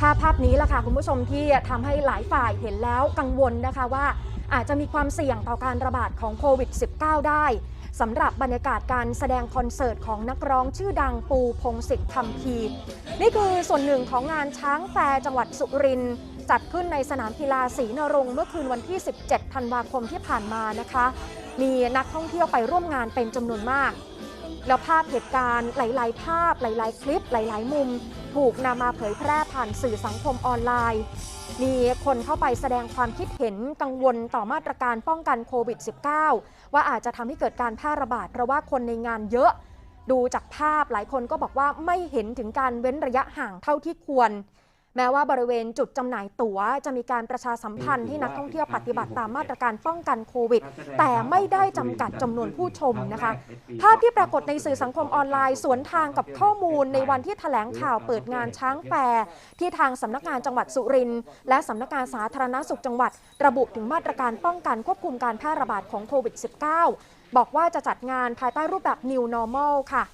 ภาพภาพนี้แหละค่ะคุณผู้ชมที่ทำให้หลายฝ่ายเห็นแล้วกังวลนะคะว่าอาจจะมีความเสี่ยงต่อการระบาดของโควิด -19 ได้สำหรับบรรยากาศการแสดงคอนเสิร์ตของนักร้องชื่อดังปูพงศิษฐ์คำพีนี่คือส่วนหนึ่งของงานช้างแฟร์จังหวัดสุรินทร์จัดขึ้นในสนามกีฬาศรีนรงค์เมื่อคืนวันที่ 17 ธันวาคมที่ผ่านมานะคะ มีนักท่องเที่ยวไปร่วมงานเป็นจำนวนมาก แล้วภาพเหตุการณ์หลาย ๆ ภาพหลาย ๆ คลิปหลาย ๆ มุม ถูกนำมาเผยแพร่ผ่านสื่อสังคมออนไลน์ มีคนเข้าไปแสดงความคิดเห็นกังวลต่อมาตรการป้องกันโควิด -19 ว่าอาจจะทำให้เกิดการแพร่ระบาดเพราะว่าคนในงานเยอะดูจากภาพหลายคนก็บอกว่าไม่เห็นถึงการเว้นระยะห่างเท่าที่ควร แม้ว่าบริเวณจุดจำหน่ายตั๋ว จะมีการประชาสัมพันธ์ที่นักท่องเที่ยวปฏิบัติตามมาตรการป้องกันโควิด แต่ไม่ได้จำกัดจำนวนผู้ชมนะคะ ภาพที่ปรากฏในสื่อสังคมออนไลน์ สวนทางกับข้อมูลในวันที่แถลงข่าวเปิดงานช้างแฟร์ที่ทางสำนักงานจังหวัดสุรินทร์และสำนักงานสาธารณสุขจังหวัด ระบุถึงมาตรการป้องกันควบคุมการแพร่ระบาดของโควิด -19 บอกว่าจะจัดงานภายใต้รูปแบบ New Normal ค่ะ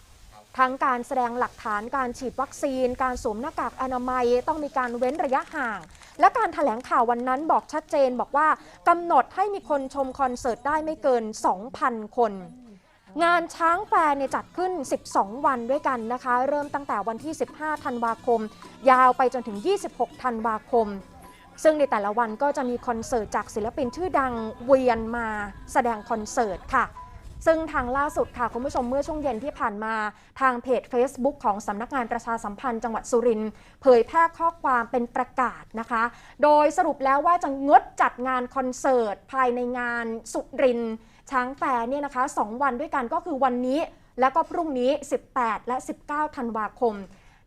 ทั้งการแสดงหลักฐานการฉีดวัคซีน การสวมหน้ากากอนามัย ต้องมีการเว้นระยะห่าง และการถแถลงข่าววันนั้นบอกชัดเจนบอกว่ากำหนดให้มีคนชมคอนเสิร์ตได้ไม่เกิน 2,000 คน งานช้างแฟร์เนี่ยจัดขึ้น 12 วันด้วยกันนะคะ เริ่มตั้งแต่วันที่ 15 ธันวาคม ยาวไปจนถึง 26 ธันวาคมซึ่งในแต่ละวันก็จะมีคอนเสิร์ตจากศิลปินชื่อดังเวียนมาแสดงคอนเสิร์ตค่ะ ซึ่งทางล่าสุดค่ะคุณผู้ชมเมื่อช่วงเย็นที่ผ่านมา ทางเพจ Facebook ของสำนักงานประชาสัมพันธ์จังหวัดสุรินทร์เผยแพร่ข้อความเป็นประกาศนะคะ โดยสรุปแล้วว่าจะงดจัดงานคอนเสิร์ต ภายในงานสุรินทร์ช้างแฟร์เนี่ยนะคะ 2 วันด้วยกันก็คือวันนี้และก็พรุ่งนี้ 18 และ 19 ธันวาคม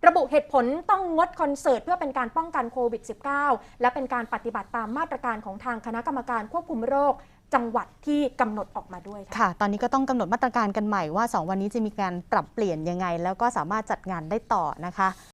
ระบุเหตุผลต้องงดคอนเสิร์ตเพื่อเป็นการป้องกันโควิด -19 และเป็นการปฏิบัติตามมาตรการของทางคณะกรรมการควบคุมโรคจังหวัดที่กำหนดออกมาด้วยค่ะคะตอนนี้ก็ต้องกำหนดมาตรการกันใหม่ว่า 2 วันนี้จะมีการปรับเปลี่ยนยังไง แล้วก็สามารถจัดงานได้ต่อนะคะ